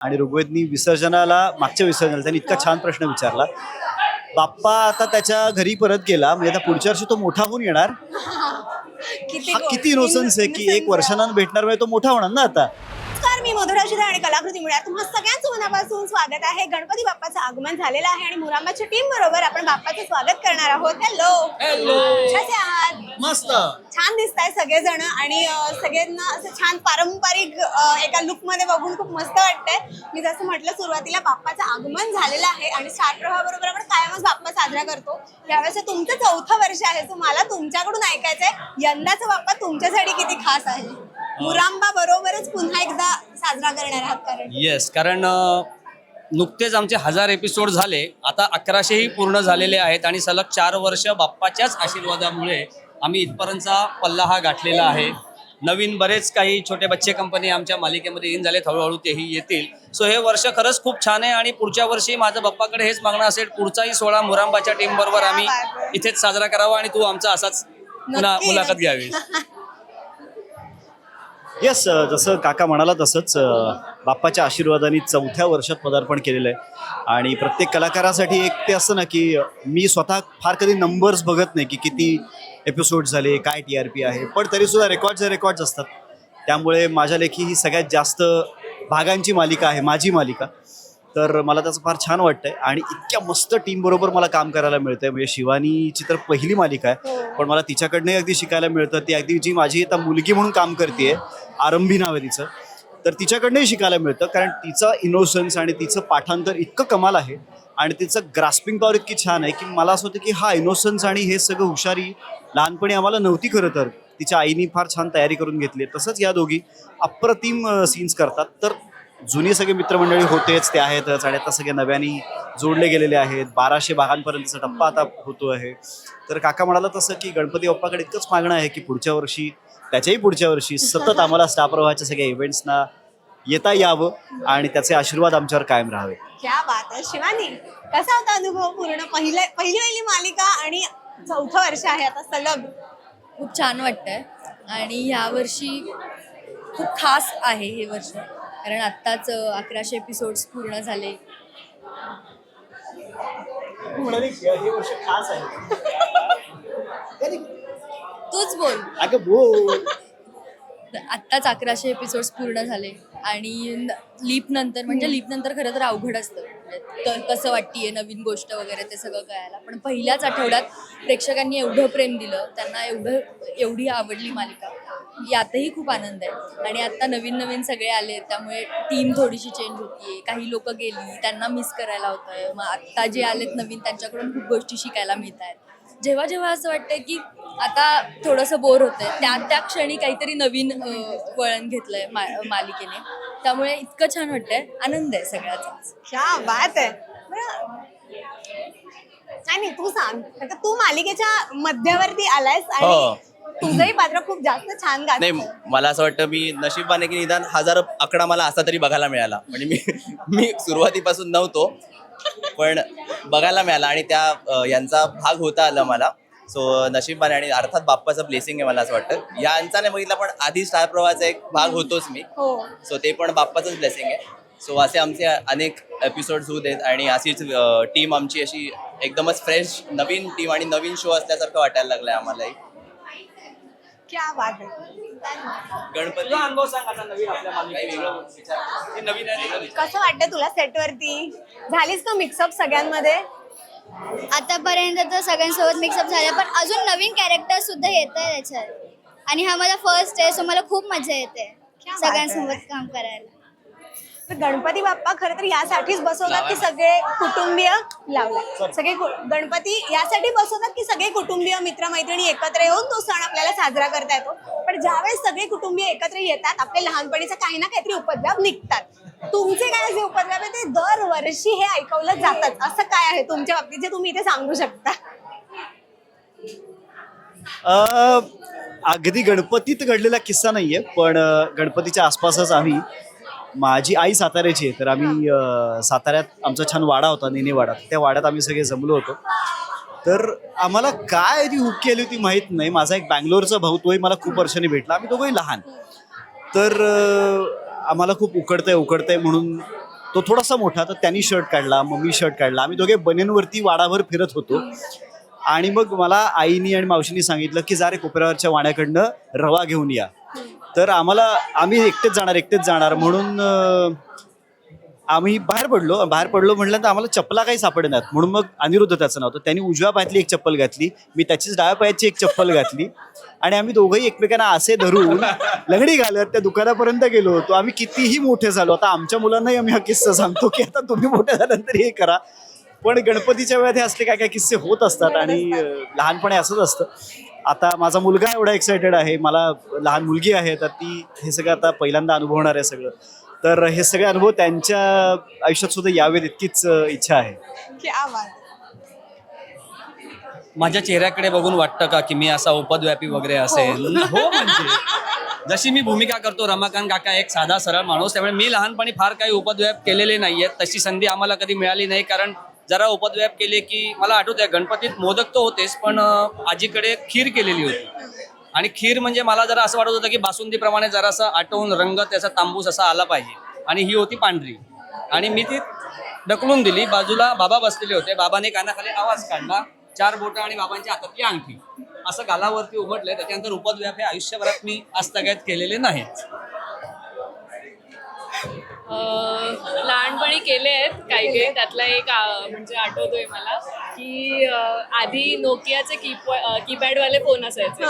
आणि ऋग्वेदनी विसर्जनाला मागच्या विसर्जनाला त्यांनी इतका छान प्रश्न विचारला. बाप्पा आता त्याच्या घरी परत गेला म्हणजे आता पुढच्या वर्षी तो मोठा होऊन येणार. किती हा इनोसन्स आहे की एक वर्षानं भेटणार म्हणजे तो मोठा होणार ना आता? मी मधुरा शिरा आणि कलाकृती मुळे तुम्हा सगळ्यांचं मनापासून स्वागत आहे. गणपती बाप्पाचं आगमन झालेलं आहे आणि मुरांबाच्या टीम बरोबर आपण बाप्पाचं स्वागत करणार आहोत. हॅलो हॅलो कसे आहात? मस्त. छान दिसताय सगळेजण आणि अं, सगळ्यांना असं छान पारंपरिक अं, एका लुकमध्ये बघून खूप मस्त वाटतंय. मी जसं म्हटलं सुरुवातीला बाप्पाचं आगमन झालेलं आहे आणि स्टार प्रवाहाबरोबर आपण कायमच बाप्पा साजरा करतो. यावेळेस तुमचं चौथं वर्ष आहे सो मला तुमच्याकडून ऐकायचंय यंदाचा बाप्पा तुमच्यासाठी किती खास आहे? मुरांबा बरोबरच पुन्हा एकदा साजरा करणार आहात कारण? येस कारण नुकतेच आमचे हजार एपिसोड झाले. आता अकराशेही पूर्ण झालेले आहेत आणि सलग चार वर्ष बाप्पाच्याच आशीर्वादामुळे आम्ही इथपर्यंतचा पल्ला हा गाठलेला आहे. नवीन बरेच काही छोटे बच्चे कंपनी आमच्या मालिकेमध्ये इन झालेत हळूहळू तेही येतील. सो हे वर्ष खरंच खूप छान आहे आणि पुढच्या वर्षी माझं बाप्पाकडे हेच मागणं असेल पुढचाही सोहळा मुरांबाच्या टीम बरोबर आम्ही इथेच साजरा करावा आणि तू आमचा असाच मुलाखत. घ्यावी. येस जसं काका म्हणाला तसंच बाप्पाच्या आशीर्वादाने चौथ्या वर्षात पदार्पण केलेलं आहे. आणि प्रत्येक कलाकारासाठी एक ते असतं ना की मी स्वतः फार कधी नंबर्स बघत नाही की किती एपिसोड झाले काय टी आर पी आहे. पण तरीसुद्धा रेकॉर्डचे रेकॉर्ड्स असतात. त्यामुळे माझ्या लेखी ही सगळ्यात जास्त भागांची मालिका आहे माझी मालिका. तर मला त्याचं फार छान वाटतंय. आणि इतक्या मस्त टीम बरोबर मला काम करायला मिळतंय. म्हणजे शिवानीची तर पहिली मालिका आहे. पण मला तिच्याकडनंही अगदी शिकायला मिळतं. ती अगदी जी माझी आता मुलगी म्हणून काम करते आरंभी नाव आहे तिचं. तर तिच्याकडनंही शिकायला मिळतं कारण तिचं इनोसन्स आणि तिचं पाठांतर इतकं कमाल आहे आणि तिचं ग्रास्पिंग पॉवर इतकी छान आहे की मला असं होतं की हा इनोसन्स आणि हे सगळं हुशारी लहानपणी आम्हाला नव्हती खरं तर. तिच्या आईनी फार छान तयारी करून घेतली आहे. तसंच या दोघी अप्रतिम सीन्स करतात. तर जुने सगळे मित्रमंडळी होतेच ते आहेतच आणि आता सगळे नव्याने जोडले गेलेले आहेत. बाराशे भागांपर्यंतचा टप्पा आता होतो आहे तर काका म्हणाला तसं की गणपती बाप्पाकडे इतकंच मागणं आहे की पुढच्या वर्षी त्याच्याही पुढच्या वर्षी सतत आम्हाला स्टार प्रवाहाच्या सगळ्या इव्हेंट्सना येता यावं आणि त्याचे आशीर्वाद आमच्यावर कायम राहावे. क्या बात आहे. शिवानी कसा होता अनुभव पूर्ण? पहिला पहिली पहिली मालिका आणि चौथं वर्ष आहे आता सलग खूप छान वाटतंय. आणि ह्या वर्षी खूप खास आहे हे वर्ष. कारण आत्ताच अकराशे एपिसोड्स पूर्ण झाले. हे वर्ष खास आहे. तूच बोल. अगं बोल. आत्ताच अकराशे एपिसोड्स पूर्ण झाले आणि लीप नंतर म्हणजे लीप नंतर खरं तर अवघड असतं. क- कसं वाटतीये नवीन गोष्ट वगैरे ते सगळं कळायला. पण पहिल्याच आठवड्यात प्रेक्षकांनी एवढं प्रेम दिलं त्यांना एवढं एवढी आवडली मालिका. यातही खूप आनंद आहे. आणि आता नवीन नवीन सगळे आले त्यामुळे टीम थोडीशी चेंज होतीये. काही लोक गेली त्यांना मिस करायला होतंय. मग आत्ता जे आलेत नवीन त्यांच्याकडून खूप गोष्टी शिकायला मिळत आहेत जेव्हा जेव्हा असं वाटतंय की आता थोडंसं बोर होतंय त्या त्या क्षणी काहीतरी नवीन वळण घेतलंय मा मालिकेने. त्यामुळे इतकं छान वाटतंय. आनंद आहे सगळ्याचाच क्या बात आहे. नाही तू सांग. आता तू मालिकेच्या मध्यावरती आलायस हो. आणि तुझंही पात्र खूप जास्त छान गात. नाही मला असं वाटतं मी नशिबाने की निदान हजार आकडा मला असा तरी बघायला मिळाला. म्हणजे मी मी सुरुवातीपासून नव्हतो. पण बघायला मिळाला आणि त्या यांचा भाग होता आला मला. सो नशिबाने आणि अर्थात बाप्पाचं ब्लेसिंग आहे मला असं वाटतं. यांचा नाही बघितला पण आधी स्टार प्रवाहाचा एक भाग होतोच मी. हो. सो ते पण बाप्पाचंच ब्लेसिंग आहे. सो असे आमचे अनेक एपिसोड्स होऊ देत आणि अशीच टीम आमची अशी एकदमच फ्रेश नवीन टीम आणि नवीन शो असल्यासारखं वाटायला लागलंय आम्हालाही. क्या बात आहे. गणपती तुझा अनुभव सांग आता नवीन आपल्या मालिकेचा. काही वेगळं विचार हे नवीन आहे नवीन. कसं वाटतं तुला सेटवरती झालीस का मिक्सअप सगळ्यांमध्ये आतापर्यंत तर सगळ्यांसोबत मिक्सअप झालं पण अजून नवीन कॅरेक्टर सुद्धा येत आहे त्याच्यात आणि हा माझा फर्स्ट आहे सो मला खूप मजा येते. सगळ्यांसोबत काम करायला तर गणपती बाप्पा खरं तर यासाठीच बसवतात की सगळे कुटुंबीय लावला सगळे गणपती यासाठी बसवतात की सगळे कुटुंबीय मित्रमैत्रिणी एकत्र येऊन तो सण आपल्याला साजरा करता येतो. पण ज्यावेळेस सगळे कुटुंबीय एकत्र येतात आपल्या लहानपणीचा काही ना काहीतरी उपद्रव निघतात. तुमचे काय जे उपद्रव आहे? ते दरवर्षी हे ऐकवलं जातात असं काय आहे तुमच्या बाबतीत जे तुम्ही इथे सांगू शकता? अ, अगदी गणपतीत घडलेला किस्सा नाहीये पण गणपतीच्या आसपासच आम्ही माझी आई साताऱ्याची आहे तर आम्ही साताऱ्यात आमचा छान वाडा होता नेने वाडा. त्या वाड्यात आम्ही सगळे जमलो होतो. तर आम्हाला काय ती हुक केली होती माहीत नाही. माझा एक बँगलोरचा भाऊ तोही मला खूप वर्षांनी भेटला. आम्ही दोघंही लहान. तर आम्हाला खूप उकडतंय उकडतंय म्हणून तो थोडासा मोठा तर त्यांनी शर्ट काढला मग मी शर्ट काढला. आम्ही दोघे बनेनवरती वाडाभर फिरत होतो. आणि मग मला आईनी आणि मावशीनी सांगितलं की जा रे कोपऱ्यावरच्या वाण्याकडनं रवा घेऊन या. तर आम्हाला आम्ही एकटेच जाणार एकटेच जाणार म्हणून आम्ही बाहेर पडलो. बाहेर पडलो म्हटल्यानंतर तर आम्हाला चप्पला काही सापडणार म्हणून मग अनिरुद्ध त्याचं नाव होतं. त्यांनी उजव्या पायातली एक चप्पल घातली. मी त्याचीच डाव्या पायाची एक चप्पल घातली. आणि आम्ही दोघंही एकमेकांना असे धरून लंगडी घालत त्या दुकानापर्यंत गेलो होतो. आम्ही कितीही मोठे झालो. आता आमच्या मुलांनाही आम्ही हा किस्सा सांगतो की आता तुम्ही मोठे झाल्यानंतर हे करा. पण गणपतीच्या वेळेत हे असले काय काय किस्से होत असतात आणि लहानपणी असंच असतं. आता माझा मुलगा एवढा एक्सायटेड आहे मला लहान मुलगी आहे तर ती हे सगळं आता पहिल्यांदा अनुभवणार आहे सगळं. तर हे सगळे अनुभव त्यांच्या आयुष्यात सुद्धा यावेत इतकीच इच्छा आहे. क्या बात. माझ्या चेहऱ्याकडे बघून वाटतं का की मी असा उपद्व्यापी वगैरे असेल? हो म्हणजे. जशी मी भूमिका करतो रमाकांत काका एक साधा सरळ माणूस त्यामुळे मी लहानपणी फार काही उपद्व्याप केलेले नाहीयेत. तशी संधी आम्हाला कधी मिळाली नाही कारण जरा उपद्व्याप केले की मला आठवत आहे गणपतीत मोदक तर होतेच पण आजीकडे खीर केलेली होती. आणि खीर म्हणजे मला जरा असं वाटत होतं की बासुंदीप्रमाणे जरासा आटवून रंग त्याचा तांबूस असा आला पाहिजे. आणि ही होती पांढरी. आणि मी ती ढकलून दिली. बाजूला बाबा बसलेले होते. बाबाने कानाखाली आवाज काढला. चार बोटं आणि बाबांच्या हातातली अंगठी. असं गालावरती उमटलंय त्याच्यानंतर उपद्व्याप हे आयुष्यभरात मी आस्तगायत केलेले नाहीत. लहानपणी केले आहेत काही काही. त्यातला एक म्हणजे आठवतोय मला की आधी नोकियाचे कीप कीपॅडवाले फोन असायचे.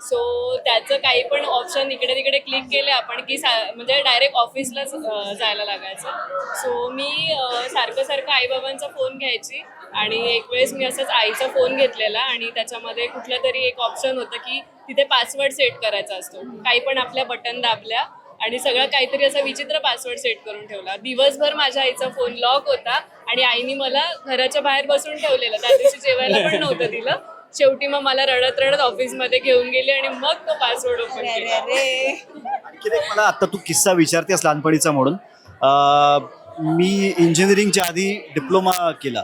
सो त्याचं काही पण ऑप्शन इकडे तिकडे क्लिक केले आपण की सा- म्हणजे डायरेक्ट ऑफिसलाच अं, जायला लागायचं. सो मी सारखं सारखं आईबाबांचा फोन घ्यायची आणि एक वेळेस मी असंच आईचा फोन घेतलेला आणि त्याच्यामध्ये कुठला तरी एक ऑप्शन होतं की तिथे पासवर्ड सेट करायचा असतो. काही पण आपल्या बटन दाबल्या आणि सगळं काहीतरी असा विचित्र पासवर्ड सेट करून ठेवला. दिवसभर माझ्या आईचा फोन लॉक होता आणि आईने मला घराच्या बाहेर बसून ठेवलेलं. त्या दिवशी जेवायला पण नव्हतं दिलं. शेवटी मग मला रडत रडत ऑफिसमध्ये घेऊन गेली आणि मग तो पासवर्ड ओपन अरे केला. एक मला आता तू किस्सा विचारतेस लहानपणीचा म्हणून. अं, मी इंजिनिअरिंगच्या आधी डिप्लोमा केला.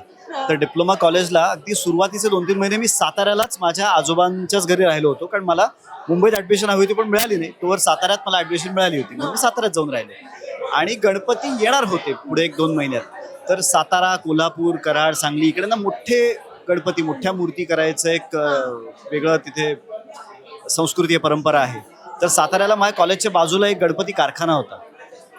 तर डिप्लोमा कॉलेजला अगदी सुरुवातीचे दोन तीन महिने मी साताऱ्यालाच माझ्या आजोबांच्याच घरी राहिलो होतो. कारण मला मुंबईत ॲडमिशन हवी होती पण मिळाली नाही. तोवर साताऱ्यात मला ॲडमिशन मिळाली होती. म्हणून मी साताऱ्यात जाऊन राहिले. आणि गणपती येणार होते पुढे एक दोन महिन्यात. तर सातारा कोल्हापूर कराड सांगली इकडे ना मोठे गणपती मोठ्या मूर्ती करायचं एक वेगळं तिथे संस्कृती परंपरा आहे. तर साताऱ्याला माझ्या कॉलेजच्या बाजूला एक गणपती कारखाना होता.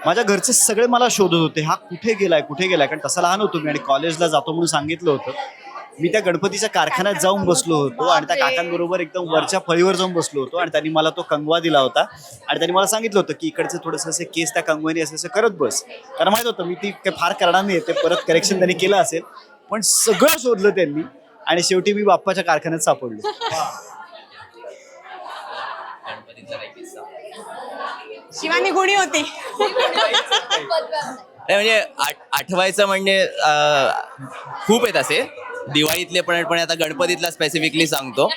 माझ्या घरचे सगळे मला शोधत होते हा कुठे गेलाय कुठे गेलाय? कारण तसा लहान होतो मी आणि कॉलेजला जातो म्हणून सांगितलं होतं. मी त्या गणपतीच्या कारखान्यात जाऊन बसलो होतो आणि त्या काकांबरोबर एकदम वरच्या फळीवर जाऊन बसलो होतो आणि त्यांनी मला तो कंगवा दिला होता. आणि त्यांनी मला सांगितलं होतं की इकडचे थोडंसं असे केस त्या कंगवानी असे असे करत बस. कारण माहीत होतं मी ती काही फार करणार नाही ते परत करेक्शन त्यांनी केलं असेल. पण सगळं शोधलं त्यांनी आणि शेवटी मी बाप्पाच्या कारखान्यात सापडलो. शिवानी गुणी होती. म्हणजे आठ- आठवायचं म्हणजे खूप आहेत असे. दिवाळीतले पण पण आता गणपतीतला स्पेसिफिकली सांगतो.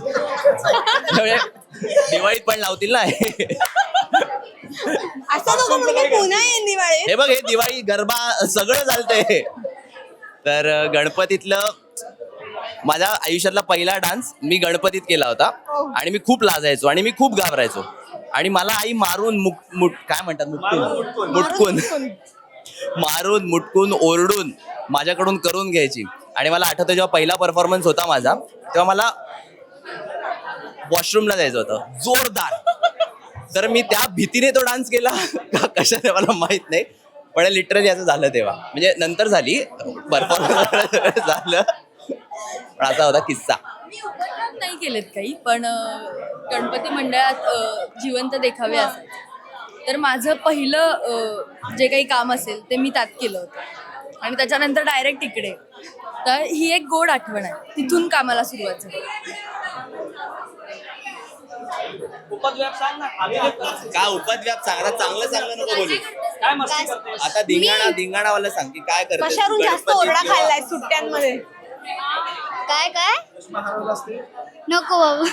म्हणजे दिवाळीत पण लावतील ना. हे असं नको पुन्हा येईन दिवाळी हे बघ हे दिवाळी गरबा सगळं चालतंय. तर गणपतीतलं माझ्या आयुष्यातला पहिला डान्स मी गणपतीत केला होता. आणि मी खूप लाजायचो आणि मी खूप घाबरायचो. आणि मला आई मारून मुक मुट काय म्हणतात मुटकून? मुटकून. मारून मुटकून ओरडून माझ्याकडून करून घ्यायची. आणि मला आठवतं जेव्हा पहिला परफॉर्मन्स होता माझा तेव्हा मला वॉशरूमला जायचं होतं. जोरदार. तर मी त्या भीतीने तो डान्स केला. का कशाने मला माहीत नाही. पण लिटरली असं झालं तेव्हा. म्हणजे नंतर झाली. परफॉर्मन्स झालं. पण असा होता किस्सा. नाही केलेत काही पण गणपती मंडळात जिवंत देखावे असायचे तर माझं पहिलं जे काही काम असेल ते मी त्यात केलं होतं. आणि त्याच्यानंतर डायरेक्ट इकडे. तर ही एक गोड आठवण आहे. तिथून कामाला सुरुवात झाली. उपद्व्याप सांग ना. अभिनय कर. का उपद्व्याप सांग? आता चांगलं चांगलं नको बोलू. काय मस्ती करतेस? आता धिंगाणा धिंगाणावाला सांग की काय करते कशावरून जास्त ओरडा खाल्लाय सुट्ट्यांमध्ये? काय काय? नको बाबा.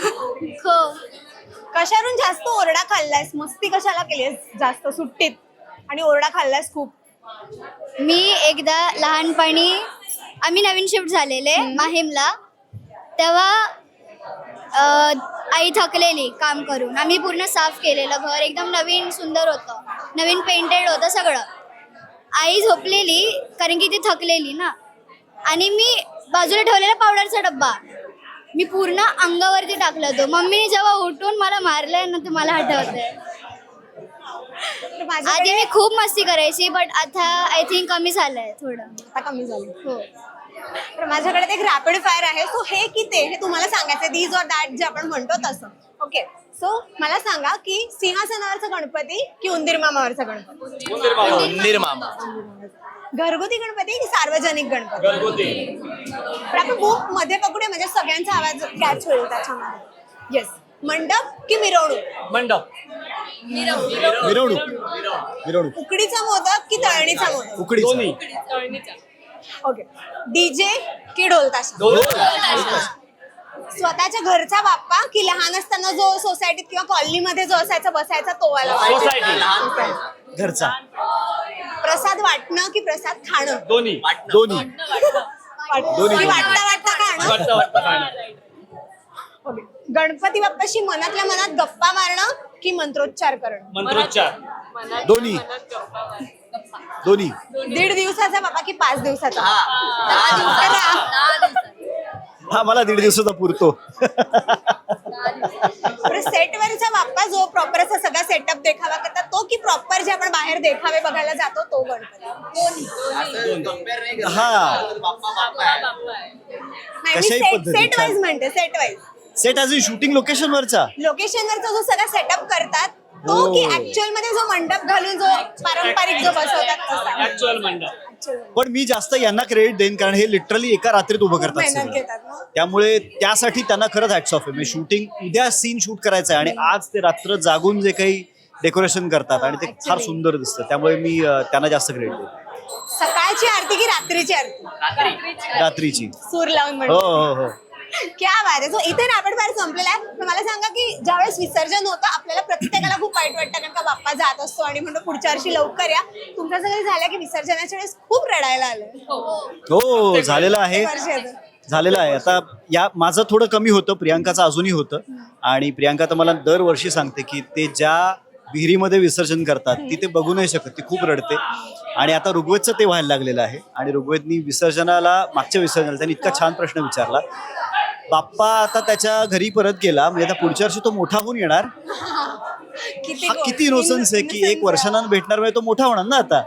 हो कशावरून जास्त ओरडा खाल्लायस? मस्ती कशाला केलीस जास्त सुट्टीत? आणि ओरडा खाल्लायस खूप. मी एकदा लहानपणी आम्ही नवीन शिफ्ट झालेले माहीमला. तेव्हा अ, आई थकलेली काम करून. आम्ही पूर्ण साफ केलेलं घर. एकदम नवीन सुंदर होतं. नवीन पेंटेड होतं सगळं. आई झोपलेली कारण की ती थकलेली ना. आणि मी बाजूला ठेवलेला पावडरचा डब्बा. मी पूर्ण अंगावरती टाकला तो मम्मीने जेव्हा उठून मला मारलंय ना ते मला आठवतंय. तर आधी मी खूप मस्ती करायची बट आता आय थिंक कमी झालंय थोडं. आता कमी झालं हो. तर माझ्याकडे एक रॅपिड फायर आहे. सो हे की ते हे तुम्हाला सांगायचं दीज ऑर दॅट जे आपण म्हणतो तसं. ओके सो मला सांगा की सिंहासनावरचा गणपती की उंदीर मामावरचा गणपती? उंदीर मामा घरगुती गणपती की सार्वजनिक गणपती? तर आपण बुकमध्ये पकडूया म्हणजे सगळ्यांचा आवाज कॅच होईल त्याच्यामध्ये. येस मंडप की मिरवणूक? मंडप. मिरवणूक. मिरवणूक. उकडीचा मोदक की तळणीचा मोदक? उकडी तळणीचा ओके डीजे की ढोल. ताशा स्वतःच्या घरचा बाप्पा की लहान असताना जो सोसायटीत किंवा कॉलनीमध्ये जो असायचा बसायचा तो वाला घरचा. प्रसाद वाटणं की प्रसाद खाणं? दोन्ही. दोन्ही. दोन्ही. वाटता वाटता खाणं? ओके गणपती बाप्पाशी मनातल्या मनात गप्पा मारणं की मंत्रोच्चार करणं? मंत्रोच्चार. दोन्ही. मनात गप्पा मार. दोन्ही. दीड दिवसाचा बाप्पा की पाच दिवसाचा? हा. मला दीड दिवसाचा पुरतो. सेटवरचा बाप्पा जो प्रॉपर असा सगळा सेटअप देखावा करतात तो की प्रॉपर जे आपण बाहेर देखावे बघायला जातो तो गणपती? हा. नाही. सेट वाईज म्हणते set wise set as in shooting location वरचा? लोकेशनवरचा जो सगळा सेटअप करतात तो हो. की ऍक्च्युअलमध्ये जो मंडप घालून जो पारंपरिक जो बसवतात तसा. ऍक्च्युअल मंडप. Actual. पण मी जास्त यांना क्रेडिट देईन कारण हे लिटरली एका रात्रीत उभं खूप करतात मेहनत सगळं. घेतात ना? त्यामुळे त्यासाठी त्यांना खरंच हॅट्स ऑफ आहे. म्हणजे शूटिंग उद्या सीन शूट करायचं आहे आणि आज ते रात्र जागून जे काही डेकोरेशन करतात आणि ते फार Actually. सुंदर दिसतं. त्यामुळे मी अं, त्यांना जास्त क्रेडिट देईन. सकाळची आरती की रात्रीची आरती? रात्रीची. सूर लावून हो म्हणजे हो हो. क्या बात आहे सो इथे रॅपिड फायर संपलेला आहे. पण मला सांगा की ज्यावेळेस विसर्जन होतं आपल्याला प्रत्येकाला खूप वाईट वाटतं कारण का बाप्पा जात असतो आणि म्हणतो पुढच्या वर्षी लवकर या. तुमचं सगळं झालं की विसर्जनाच्या वेळेस खूप रडायला आलं. हो. झालेलं आहे. झालेलं आहे. आता या माझं थोडं कमी होतं प्रियांकाचं अजूनही होतं. आणि प्रियांका तर मला दरवर्षी सांगते की ते ज्या विहिरीमध्ये विसर्जन करतात ती ते बघू नाही शकत ती खूप रडते. आणि आता ऋग्वेदचं ते व्हायला लागलेलं आहे. आणि ऋग्वेदनी विसर्जनाला मागच्या विसर्जनाला त्यांनी इतका छान प्रश्न विचारला. बाप्पा आता त्याच्या घरी परत गेला म्हणजे आता पुढच्या वर्षी तो मोठा होऊन येणार. किती हा. किती इनोसन्स आहे की एक वर्षानं भेटणार म्हणजे तो मोठा होणार ना आता?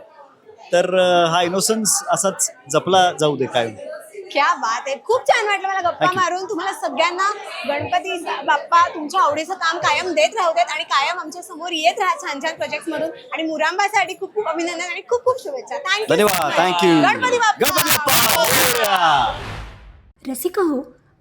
तर अं, हा इनोसन्स असाच जपला जाऊ दे काय क्या बात आहे. खूप छान वाटलं मला गप्पा Thank you. मारून. तुम्हाला सगळ्यांना गणपती बाप्पा तुमच्या आवडीचं काम कायम देत राहू देत आणि कायम आमच्यासमोर येत राहा छान छान प्रोजेक्ट मधून. आणि मुरांबासाठी खूप खूप अभिनंदन आणि खूप खूप शुभेच्छा. थँक्यू धन्यवाद. Thank you Ganpati Bappa. Ganpati Bappa. Morya. Rasika हो